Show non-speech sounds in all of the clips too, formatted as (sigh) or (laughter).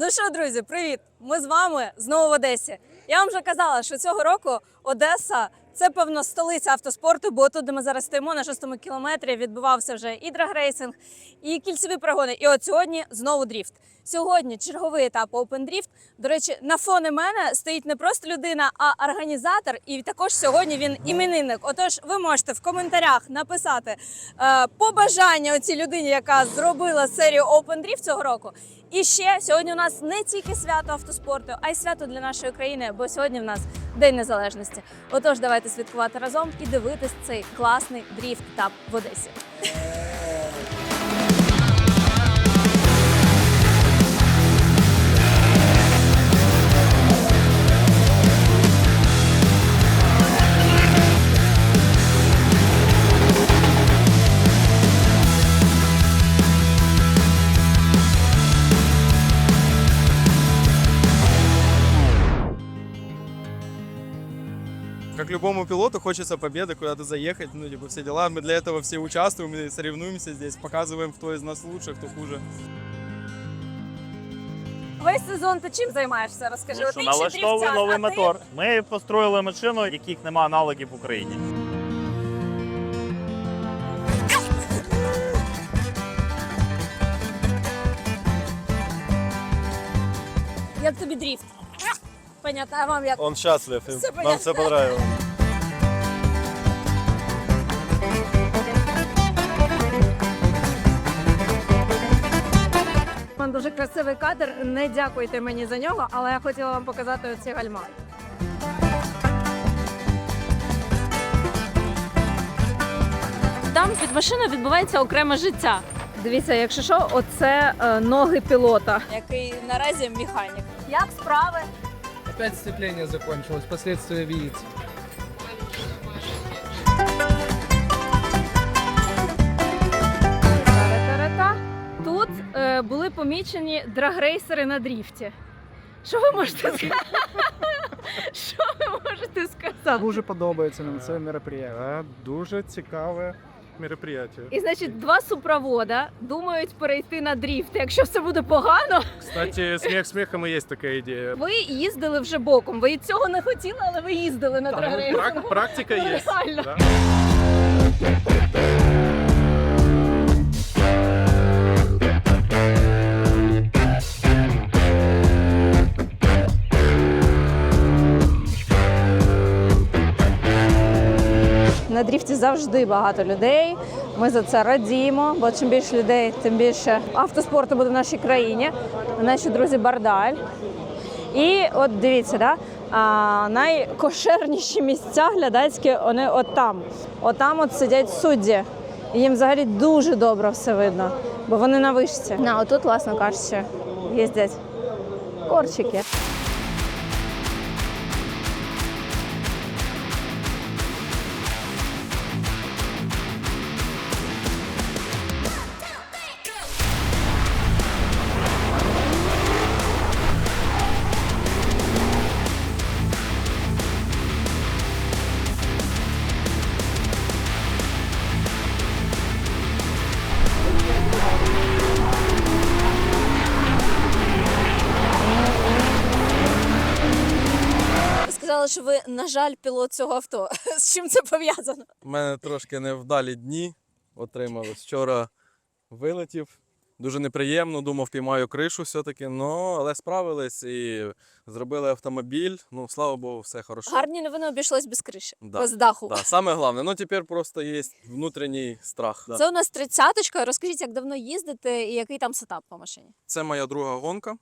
Ну що, друзі, привіт! Ми з вами знову в Одесі. Я вам вже казала, що цього року Одеса це певно столиця автоспорту, бо тут, де ми зараз стоїмо на шостому кілометрі, відбувався вже і драгрейсинг, і кільцеві перегони. І от сьогодні знову дріфт. Сьогодні черговий етап Open Drift. До речі, на фоні мене стоїть не просто людина, а організатор. І також сьогодні він іменинник. Отож, ви можете в коментарях написати е, побажання оцій людині, яка зробила серію Open Drift цього року. І ще сьогодні у нас не тільки свято автоспорту, а й свято для нашої країни, бо сьогодні в нас День Незалежності. Отож, давайте святкувати разом і дивитись цей класний дріфт етап в Одесі. Как любому пилоту хочется победы, куда-то заехать, ну, типа, все дела. Мы для этого все участвуем и соревнуемся здесь, показываем, кто из нас лучше, кто хуже. Весь сезон ти чим займаєшся? Розкажи. Ну, От що, інший налаштовую дріфтяр, новий а ти? мотор. Ми построїли машину, яких нема аналогів в Україні. Як тобі дріфт? Понятно, а вам як? Он счастлив, и Всё нам понятно. все понравилось. Дуже красивий кадр. Не дякуйте мені за нього, але я хотіла вам показати оці гальма. Там під машиною відбувається окреме життя. Дивіться, якщо що, оце е, ноги пілота, який наразі механік. Як справи? Опять сцепление закончилось, последствия видите. Тут е, були помічені драгрейсери на дріфті. Що ви можете сказати? (laughs) Що ви можете сказати? Дуже подобається нам це мероприятие. Дуже цікаве мероприятие. І значить, два супровода думають перейти на дріфт. Якщо все буде погано, Кстати, сміх смехом и є така ідея. ви їздили вже боком. Ви цього не хотіли, але ви їздили на драгрейсингу. Прак- практика є. Реально. Да. На дріфті завжди багато людей. Ми за це радіємо, бо чим більше людей, тим більше автоспорту буде в нашій країні. Наші друзі Бардаль. І от дивіться, да? а, найкошерніші місця глядацькі, вони от там. От там от сидять судді. І їм взагалі дуже добре все видно, бо вони на вишці. На, отут, власно кажучи, їздять корчики. На жаль, пілот цього авто. (laughs) З чим це пов'язано? У мене трошки невдалі дні отримались. Вчора вилетів. Дуже неприємно, думав, піймаю кришу все-таки, ну, але справились і зробили автомобіль. Ну, слава Богу, все хорошо. Гарні новини обійшлось без криші, Да, без даху. Да, саме головне. Ну, тепер просто є внутрішній страх. Да. Це у нас тридцяточка. Розкажіть, як давно їздите і який там сетап по машині? Це моя друга гонка.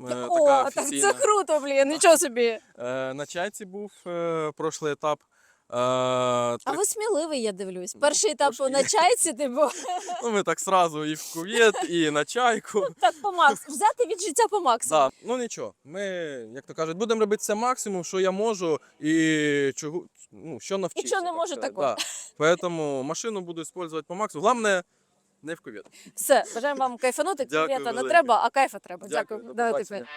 Е, О, така так офіційна. це круто, блін, нічого собі. Е, на чайці був е, прошлий етап. Е, А три- ви сміливий, я дивлюсь. Перший етап трошки. на чайці, типу, (laughs) ну, ми так сразу і в кувет, і на чайку. так по максимуму. Взяти від життя по максимуму. Да. Ну нічого, ми, як то кажуть, будемо робити все максимум, що я можу, і чого, ну, що навчився. що не так можу, такого. Да. Поэтому машину буду використовувати по максимуму. Головне, не в кувет. Все, бажаємо вам кайфанути. Дякую не велике. треба, а кайфа треба. Дякую, Дякую. до Давайте побачення.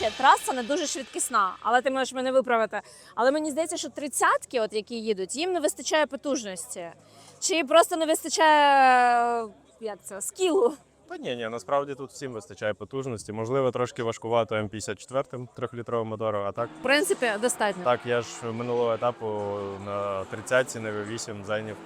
речі, траса не дуже швидкісна, але ти можеш мене виправити. Але мені здається, що тридцятки, от які їдуть, їм не вистачає потужності. Чи просто не вистачає е, як це, скілу? Та ні, ні, насправді тут всім вистачає потужності. Можливо, трошки важкувато М54 трьохлітровим мотором, а так, В принципі, достатньо. так я ж минулого етапу на 30-ці на V8 зайняв,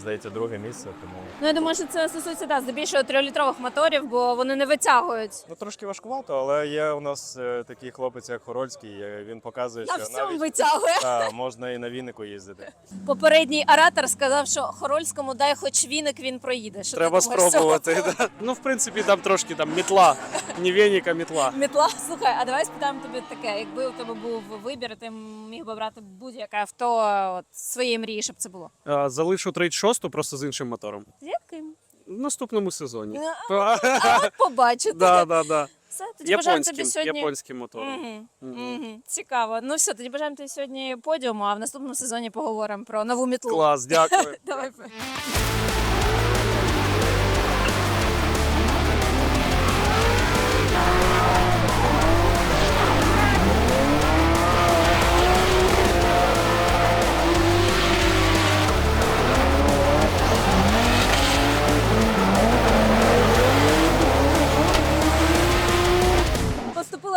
здається, друге місце. Тому Ну я думаю, що це стосується да, здебільшого трьохлітрових моторів, бо вони не витягують. ну трошки важкувато, але є у нас е, такий хлопець, як Хорольський. е, Він показує, На що всьому навіть витягує. та, можна і на вінику їздити. Попередній оратор сказав, що Хорольському дай хоч віник, він проїде. Що ти Треба думаєш з цього спробувати. Да. Ну, в принципі, там трошки там мітла, не веник, а мітла. Мітла, слухай, а давай спитаємо тобі таке: якби у тебе був вибір, ти міг би брати будь-яке авто от, своєї мрії, щоб це було. А, Залишу 36-ту просто з іншим мотором. З яким? В наступному сезоні. А (laughs) от побачите. Да, да, да. Все, тоді бажаємо тобі сьогодні. японським мотором. Мгм, Мгм. мгм. Цікаво. Ну все, тоді бажаємо тобі сьогодні подіуму, а в наступному сезоні поговоримо про нову мітлу. Клас, дякую. (laughs) Давай.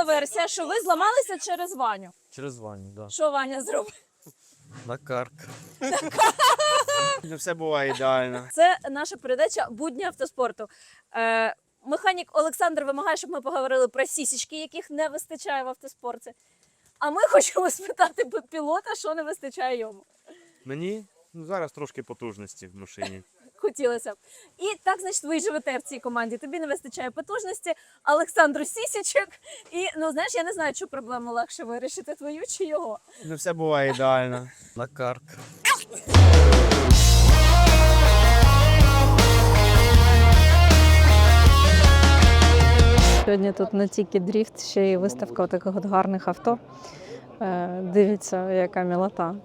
Поступила версія, що ви зламалися через Ваню. Через Ваню, да. Що Ваня зробив? На карк. (laughs) Не все буває ідеально. Це наша передача будні автоспорту. Е, механік Олександр вимагає, щоб ми поговорили про сісічки, яких не вистачає в автоспорті. А ми хочемо спитати пілота, що не вистачає йому. Мені ну, зараз трошки потужності в машині. Хотілося б. І так, значить, ви живете в цій команді. Тобі не вистачає потужності, Олександру сісічок. І ну знаєш, я не знаю, що проблему легше вирішити твою чи його. Не все буває ідеально. (laughs) На карк. Сьогодні тут не тільки дріфт, ще й виставка таких от гарних авто. Е, Дивіться, яка мілота.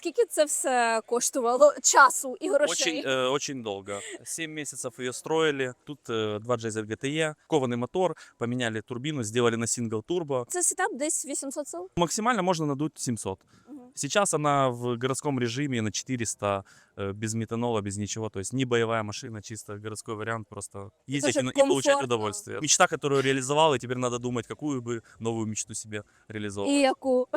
О, скільки це все коштувало часу і грошей? Очень, э, очень долго. Семь месяцев ее строили. Тут э, два Джейзер GTE, кованый мотор, поменяли турбину, сделали на сингл турбо. Це сетап десь 800 сил. Максимально можно надуть 700. Мгм. Сейчас она в городском режиме на 400, э, без метанола, без ничего. То есть не боевая машина, чисто городской вариант. Просто ездить же и, на- и получать комфортно. удовольствие. Мечта, которую реализовал, и теперь надо думать, какую бы новую мечту себе реализовать. І яку?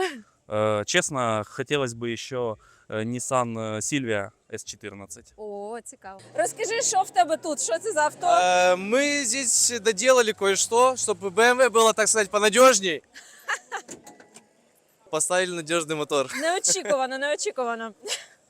Э, честно, хотелось бы еще э, Nissan э, Silvia S14. О, цікаво. Розкажи, що в тебе тут? Що це за авто? Э, Мы здесь доделали кое-что, чтобы BMW было, так сказать, понадежней. (laughs) Поставили надежный мотор. Неочікувано, неочікувано.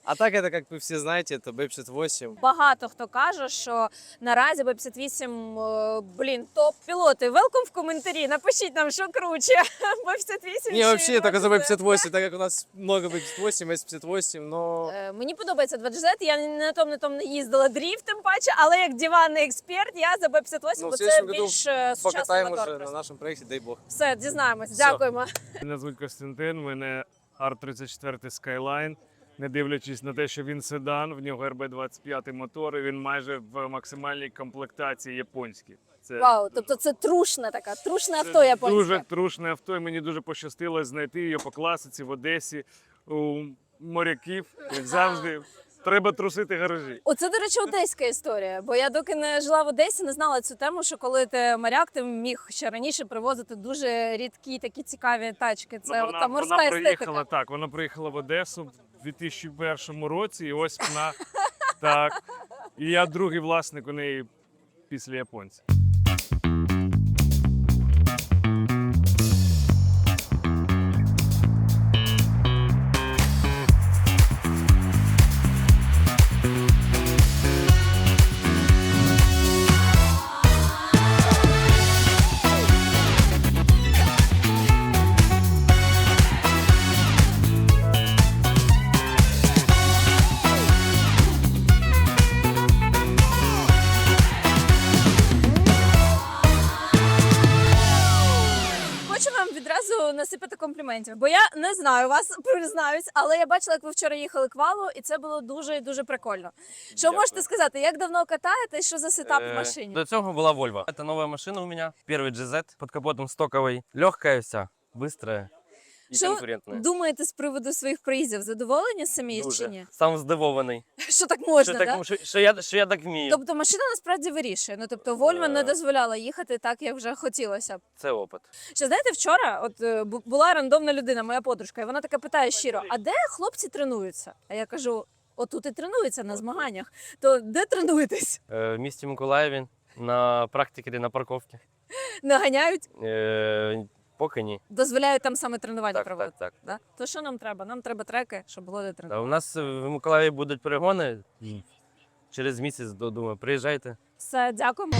А так это, как вы все знаете, это B58. Багато хто каже, що наразі B58, е, блін, топ пілоти. Велком в коментарі. Напишіть нам, що круче. (laughs) B58 Не, чи вообще, только за 2GZ. B58, так как у нас много B58, S58, но... Е, Мені подобається 2GZ, я ні на том, на том не їздила дріфт, тим паче, але як диванний експерт, я за B58, Ну, в бо це следующем году більш е, сучасний Покатаем мотор. уже на просто. нашем проекте, дай бог. Все, дізнаємось. Все. Дякуємо. Мене звуть Костянтин, в мене R34 Skyline. Не дивлячись на те, що він седан, в нього РБ-25 мотор, і він майже в максимальній комплектації японський. Це Вау, тобто це трушне така, трушне це авто японське. дуже трушне авто, і мені дуже пощастило знайти його по класиці в Одесі у моряків, як завжди. Треба трусити гаражі. Оце, до речі, одеська історія. Бо я доки не жила в Одесі, не знала цю тему, що коли ти моряк, ти міг ще раніше привозити дуже рідкі такі цікаві тачки. Це Ну, от та морська вона естетика. приїхала так. Вона приїхала в Одесу 2001 році, і ось вона так. І я другий власник у неї після японця. насипати компліментів, бо я не знаю вас, (laughs) признаюсь, але я бачила, як ви вчора їхали квалу, і це було дуже і дуже прикольно. Що можете сказати, як давно катаєтесь, що за сетап в машині? До цього була Volvo. Это новая машина у меня. Первый GZ под капотом стоковый. Легкая вся, быстрая Що думаєте з приводу своїх приїздів? Задоволені самі чи Дуже. ні? Сам здивований. (laughs) Що так можна, що, да? що, що, я, що я так вмію. Тобто машина насправді вирішує. Ну тобто Вольво не Е. дозволяла їхати так, як вже хотілося б. Це опит. Ще знаєте, вчора от е, бу- була рандомна людина, моя подружка, і вона така питає щиро: а де хлопці тренуються? А я кажу: отут і тренуються на змаганнях. То де тренуєтесь? Е, в місті Миколаєві на практиці на парковці. Наганяють, Е, поки ні. дозволяють там саме тренування Так, проводити. так, так. Да? То що нам треба? Нам треба треки, щоб було де Та тренувати. у нас в Миколаєві будуть перегони. Через місяць, думаю, приїжджайте. Все, дякуємо.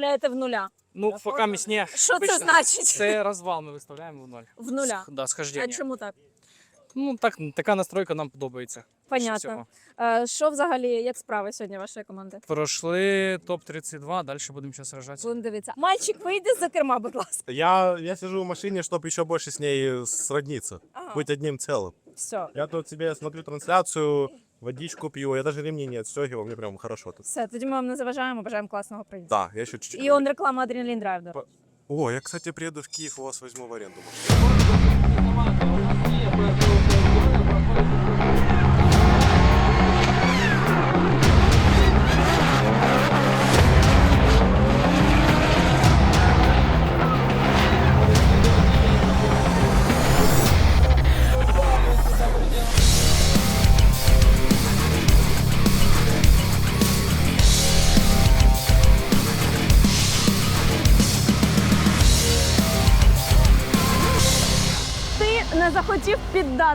виставляєте в нуля. Ну, пока мясне. Що це значить? Це розвал ми виставляємо в ноль. В нуля. Да, А схождення. чому так? Ну, так, така настройка нам подобається. Понятно. всього. Е, Що взагалі, як справи сьогодні вашої команди? Пройшли топ-32, далі будемо зараз сражатися. Будемо дивитися. Мальчик, вийди за керма, будь ласка. Я, я сижу в машине, чтобы еще больше с ней сродниться, Ага. быть одним целым. Все. Я тут себе смотрю трансляцию, водичку пью, я даже ремни не отстегивал, мне прям хорошо тут. Все, тоді ми вам не заважаємо, бажаємо класного приїзду. Да, я еще чуть-чуть. І он реклама Адреналін Драйв. до речі. О, я, кстати, приеду в Киев, у вас возьму в аренду.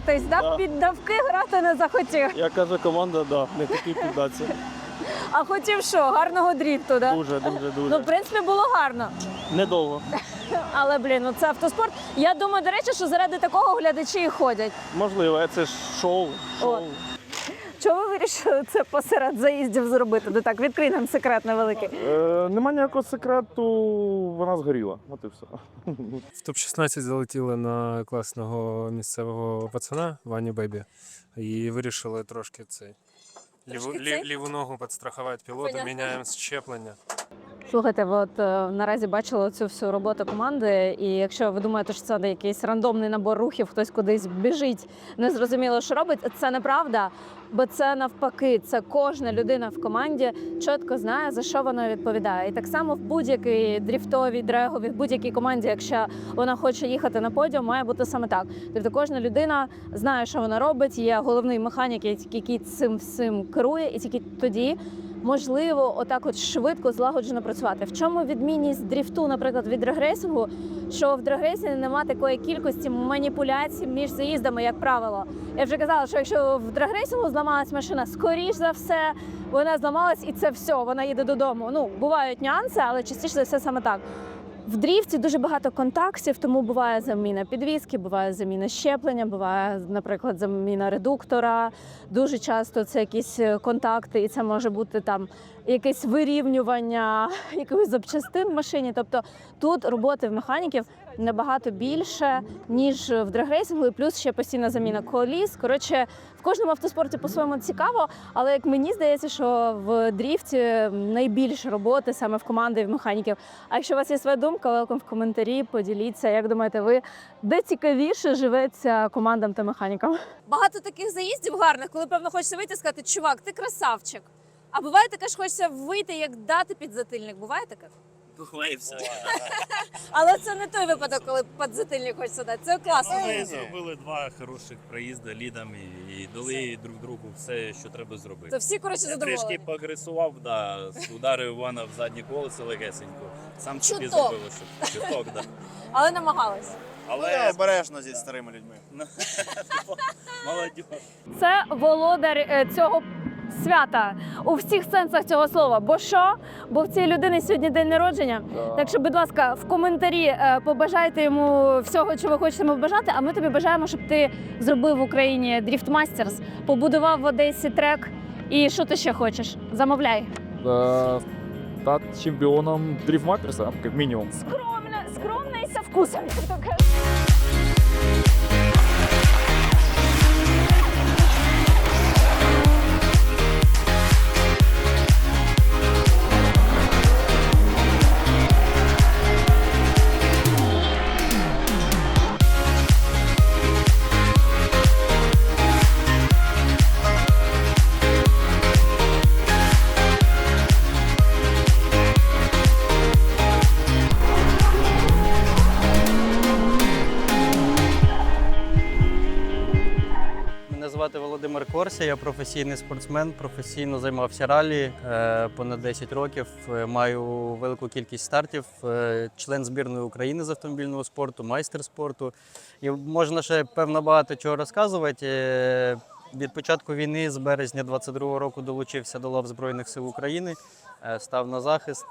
Піддатись, да? Піддавки грати не захотів. Як каже команда, да, не хотів піддатися. А хотів що? Гарного дріфту, да? Дуже, дуже, дуже. Ну, в принципі, було гарно. Недовго. (laughs) Але блін, ну це автоспорт. Я думаю, до речі, що заради такого глядачі і ходять. Можливо, це ж шоу. От. Чого ви вирішили це посеред заїздів зробити? Ну так, відкрий нам секрет невеликий. Е, нема ніякого секрету, вона згоріла. От і все. В топ-16 залетіли на класного місцевого пацана Ваню Бебі. І вирішили трошки цей. Ліву, Трошки лі, ліву ногу підстрахувати пілоту, Понятно. міняємо щеплення. Слухайте, от е, наразі бачили цю всю роботу команди, і якщо ви думаєте, що це якийсь рандомний набор рухів, хтось кудись біжить, не зрозуміло, що робить, це неправда. Бо це навпаки, це кожна людина в команді чітко знає за що вона відповідає. І так само в будь-якій дріфтовій, дреговій, в будь-якій команді, якщо вона хоче їхати на подіум, має бути саме так. Тобто кожна людина знає, що вона робить. Є головний механік, який цим всім керує, і тільки тоді можливо отак от швидко злагоджено працювати. В чому відмінність дріфту, наприклад, від драгрейсингу? Що в драгрейсингу немає такої кількості маніпуляцій між заїздами, як правило. Я вже казала, що якщо в драгрейсингу зламалась машина, скоріш за все вона зламалась, і це все, вона їде додому. Ну бувають нюанси, але частіше за все саме так. В дрівці дуже багато контактів, тому буває заміна підвіски, буває заміна щеплення, буває, наприклад, заміна редуктора. Дуже часто це якісь е, контакти, і це може бути там якесь вирівнювання (laughs) якихось запчастин в машині. Тобто тут роботи в механіків набагато більше, ніж в драгрейсингу, і плюс ще постійна заміна коліс. Коротше, в кожному автоспорті по-своєму цікаво, але як мені здається, що в дріфті найбільше роботи саме в команди в механіків. А якщо у вас є своя думка, велком в коментарі, поділіться. Як думаєте, ви де цікавіше живеться командам та механікам? Багато таких заїздів гарних, коли певно хочеться вийти сказати, чувак, ти красавчик. А буває таке, що хочеться вийти, як дати підзатильник. Буває таке? Буває все. Але це не той випадок, коли підзатильник хочеться дати. Це класно. Ми зробили два хороших проїзди лідом і, і дали друг другу все, що треба зробити. Це всі коротше Я трішки задоволені. поагресував, да, ударив Івана в заднє колесо легесенько. Сам собі Чуток. зробив, що чуток, да. Але намагались. Але обережно зі старими людьми. (laughs) молодь. Це володар е, цього свята у всіх сенсах цього слова. Бо що? Бо в цієї людини сьогодні день народження. Так що, будь ласка, в коментарі е, побажайте йому всього, чого хочете йому бажати. А ми тобі бажаємо, щоб ти зробив в Україні Masters, побудував в Одесі трек. І що ти ще хочеш? Замовляй. Стати чемпіоном дріфматерса, як мінімум. Скромно, скромно і со вкусом. Корся, я професійний спортсмен, професійно займався ралі е, понад 10 років. Е, Маю велику кількість стартів, е, член збірної України з автомобільного спорту, майстер спорту. І можна ще певно багато чого розказувати. Від початку війни з березня 22-го року долучився до лав Збройних сил України, став на захист.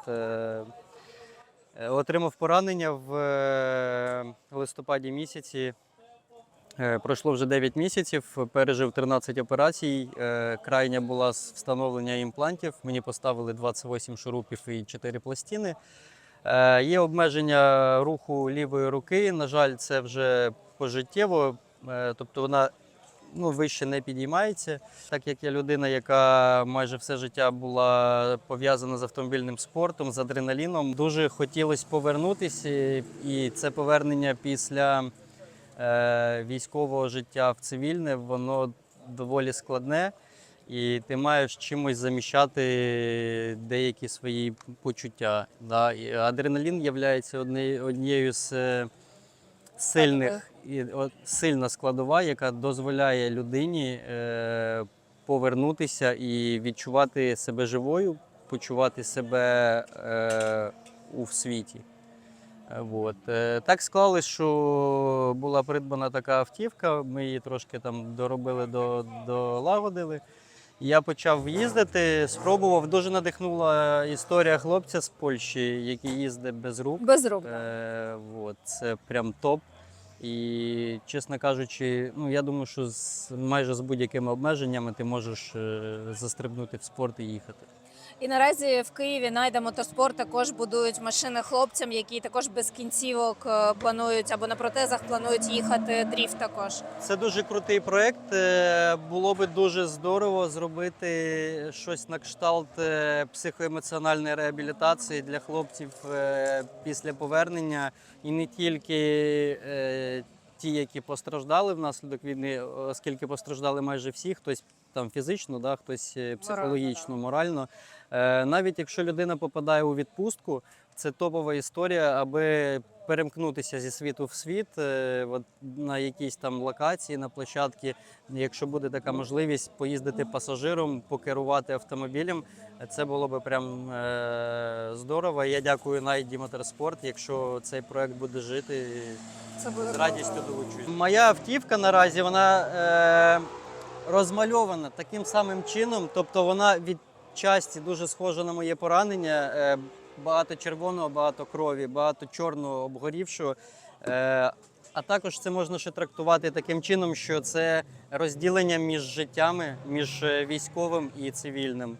Отримав поранення в листопаді місяці. Е, Пройшло вже 9 місяців, пережив 13 операцій. Е, Крайня була з встановлення імплантів. Мені поставили 28 шурупів і 4 пластини. Е, Є обмеження руху лівої руки. На жаль, це вже пожиттєво, тобто вона ну, вище не підіймається. Так як я людина, яка майже все життя була пов'язана з автомобільним спортом, з адреналіном, дуже хотілося повернутися, і це повернення після військового життя в цивільне, воно доволі складне, і ти маєш чимось заміщати деякі свої почуття. Да? І адреналін є однією з е, сильних і сильна складова, яка дозволяє людині е, повернутися і відчувати себе живою, почувати себе е, у світі. Вот. Е, Так склалось, що була придбана така автівка, ми її трошки там доробили, долагодили. Я почав їздити, спробував. Дуже надихнула історія хлопця з Польщі, який їздить без рук. Без рук. Е, вот, це прям топ. І, чесно кажучи, ну я думаю, що з майже з будь-якими обмеженнями ти можеш е, застрибнути в спорт і їхати. І наразі в Києві найде моторспорт також будують машини хлопцям, які також без кінцівок е, планують або на протезах планують їхати дріфт також. Це дуже крутий проект. Е, Було би дуже здорово зробити щось на кшталт е, психоемоціональної реабілітації для хлопців після повернення, і не тільки ті, які постраждали внаслідок війни, оскільки постраждали майже всі, хтось там фізично, да, хтось психологічно, морально. Е, Навіть якщо людина попадає у відпустку, це топова історія, аби перемкнутися зі світу в світ е, от на якійсь там локації, на площадці. Якщо буде така можливість поїздити пасажиром, покерувати автомобілем, це було би прям е, здорово. Я дякую Найді Моторспорт. Якщо цей проект буде жити, Це буде з радістю долучусь. Моя автівка наразі вона е, розмальована таким самим чином, тобто вона від часті дуже схожа на моє поранення. Е, багато червоного, багато крові, багато чорного обгорівшого. Е, а також це можна ще трактувати таким чином, що це розділення між життями, між е, військовим і цивільним.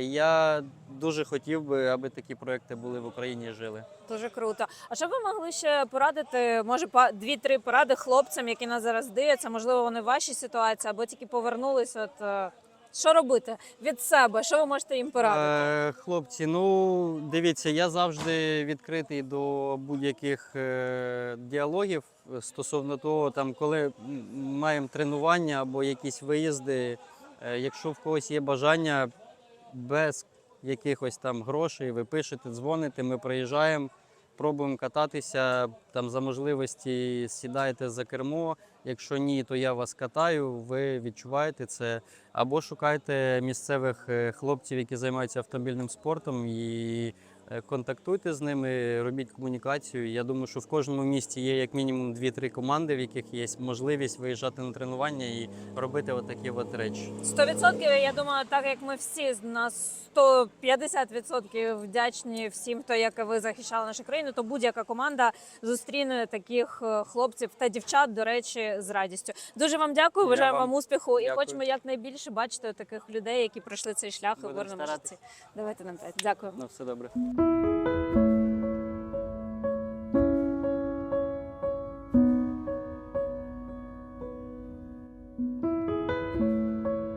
Я дуже хотів би, аби такі проекти були в Україні і жили. Дуже круто. А що ви могли ще порадити? Може, дві-три поради хлопцям, які нас зараз дивляться? Можливо, вони в вашій ситуації або тільки повернулись. От що робити від себе? Що ви можете їм порадити? Е, хлопці, ну дивіться, я завжди відкритий до будь-яких е, діалогів стосовно того, там, коли маємо тренування або якісь виїзди. Е, якщо в когось є бажання без якихось там грошей, ви пишете, дзвоните, ми приїжджаємо. Пробуємо кататися. Там за можливості сідайте за кермо. Якщо ні, то я вас катаю. Ви відчуваєте це. Або шукайте місцевих е, хлопців, які займаються автомобільним спортом, і контактуйте з ними, робіть комунікацію. Я думаю, що в кожному місті є як мінімум 2-3 команди, в яких є можливість виїжджати на тренування і робити отакі от речі. 100% я думаю, так як ми всі на 150% вдячні всім, хто як ви захищали нашу країну, то будь-яка команда зустріне таких е, хлопців та дівчат, до речі, з радістю. Дуже вам дякую, Я бажаємо вам успіху і дякую. хочемо якнайбільше бачити таких людей, які пройшли цей шлях Будемо горному житті. Давайте нам п'ять. Дякую. На все добре. Я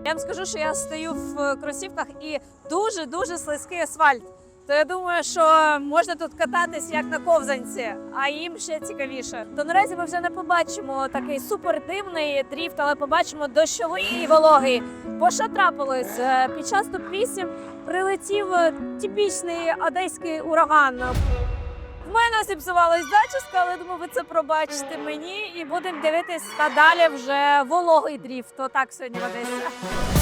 вам скажу, що я стою в е, кросівках і дуже дуже слизький асфальт. То я думаю, що можна тут кататись як на ковзанці, а їм ще цікавіше. То наразі ми вже не побачимо такий супер дивний дріфт, але побачимо дощовий і вологий. Бо що трапилось? Е, Під час топ-8 прилетів е, типічний одеський ураган. В мене зіпсувалась зачіска, але думаю, ви це пробачите мені і будемо дивитись та далі вже вологий дріфт. Отак сьогодні в Одесі.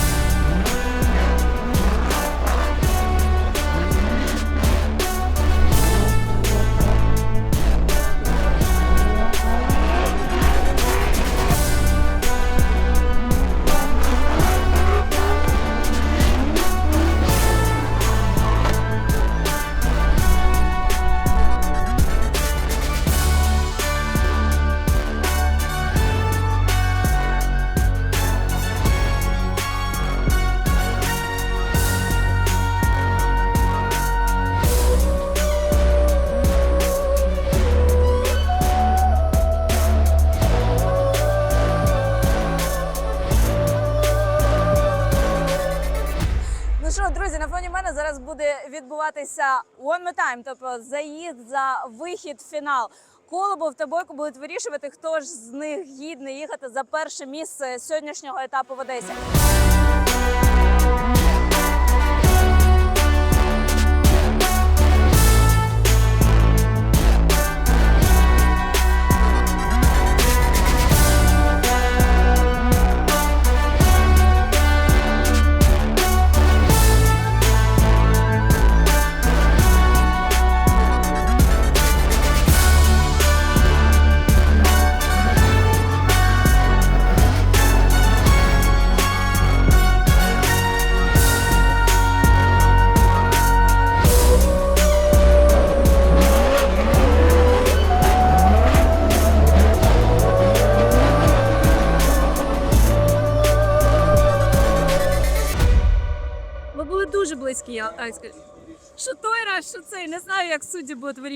Відбуватися one more time, тобто заїзд за вихід в фінал. Колобов та Бойко будуть вирішувати, хто ж з них гідний їхати за перше місце сьогоднішнього етапу в Одесі.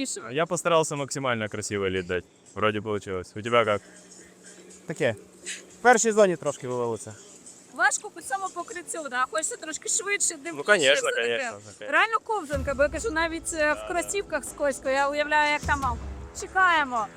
Судді. Я постарался максимально красиво лід дать. Вроде получилось. У тебя как? Таке. В першій зоні трошки вивалиться. Важко по цьому покриттю, да? хочеться трошки швидше дивитися. Ну, конечно, все таке. конечно. Реально ковзанка, бо я кажу, навіть е, в кросівках скользко, я уявляю, як там мав. Чекаємо.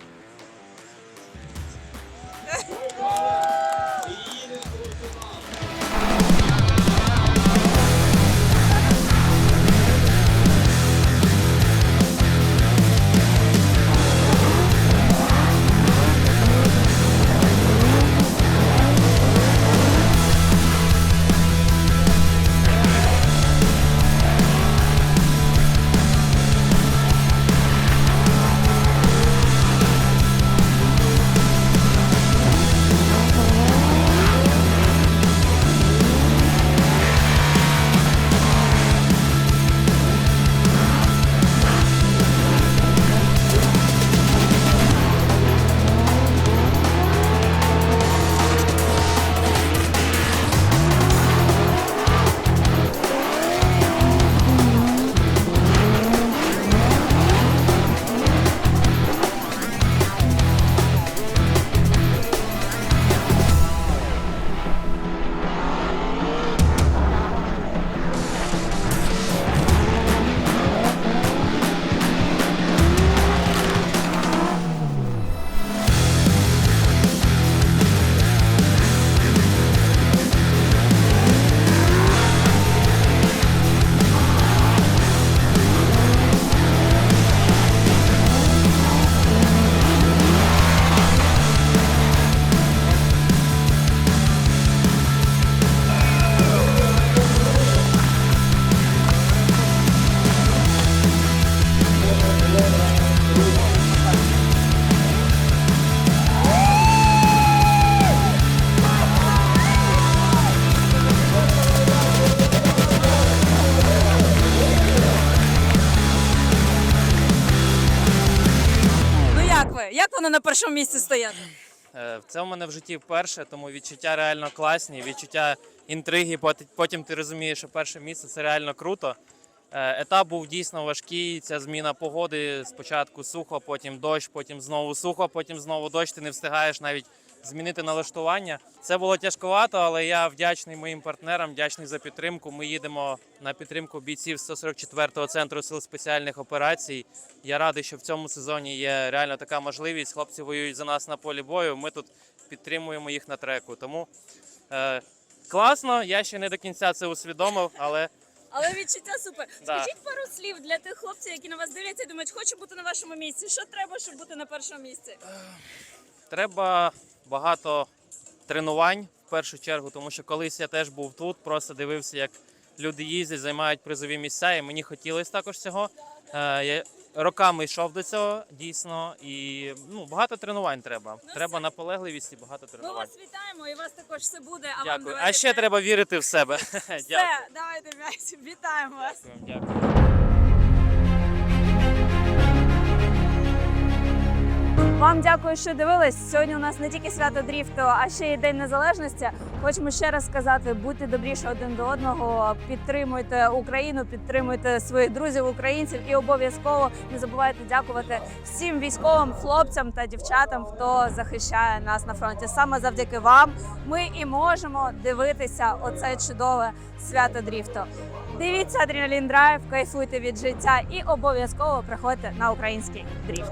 Першому місці стояти? Е, Це у мене в житті вперше, тому відчуття реально класні, відчуття інтриги. пот- Потім ти розумієш, що перше місце це реально круто. Е, Етап був дійсно важкий. Ця зміна погоди. Спочатку сухо, потім дощ, потім знову сухо, потім знову дощ. Ти не встигаєш навіть змінити налаштування. Це було тяжковато, але я вдячний моїм партнерам, вдячний за підтримку. Ми їдемо на підтримку бійців 144-го центру сил спеціальних операцій. Я радий, що в цьому сезоні є реально така можливість. Хлопці воюють за нас на полі бою. Ми тут підтримуємо їх на треку. Тому е, класно. Я ще не до кінця це усвідомив, але Але відчуття супер. (laughs) Да. Скажіть пару слів для тих хлопців, які на вас дивляться і думають, хочу бути на вашому місці. Що треба, щоб бути на першому місці? треба багато тренувань в першу чергу, тому що колись я теж був тут, просто дивився, як люди їздять, займають призові місця, і мені хотілося також цього. Е, я роками йшов до цього дійсно, і ну багато тренувань треба. треба все. наполегливість і багато Ми тренувань. вас вітаємо і у вас також все буде. А вам Дякую. давайте А ще треба вірити в себе. (laughs) Дякую. Давайте. Вітаємо вас. Дякую. Вам дякую, що дивились. Сьогодні у нас не тільки свято дріфту, а ще й День Незалежності. Хочемо ще раз сказати: будьте добріше один до одного, підтримуйте Україну, підтримуйте своїх друзів, українців і обов'язково не забувайте дякувати всім військовим хлопцям та дівчатам, хто захищає нас на фронті. Саме завдяки вам ми і можемо дивитися оце чудове свято дріфту. Дивіться Адреналін Драйв, кайфуйте від життя і обов'язково приходьте на український дріфт.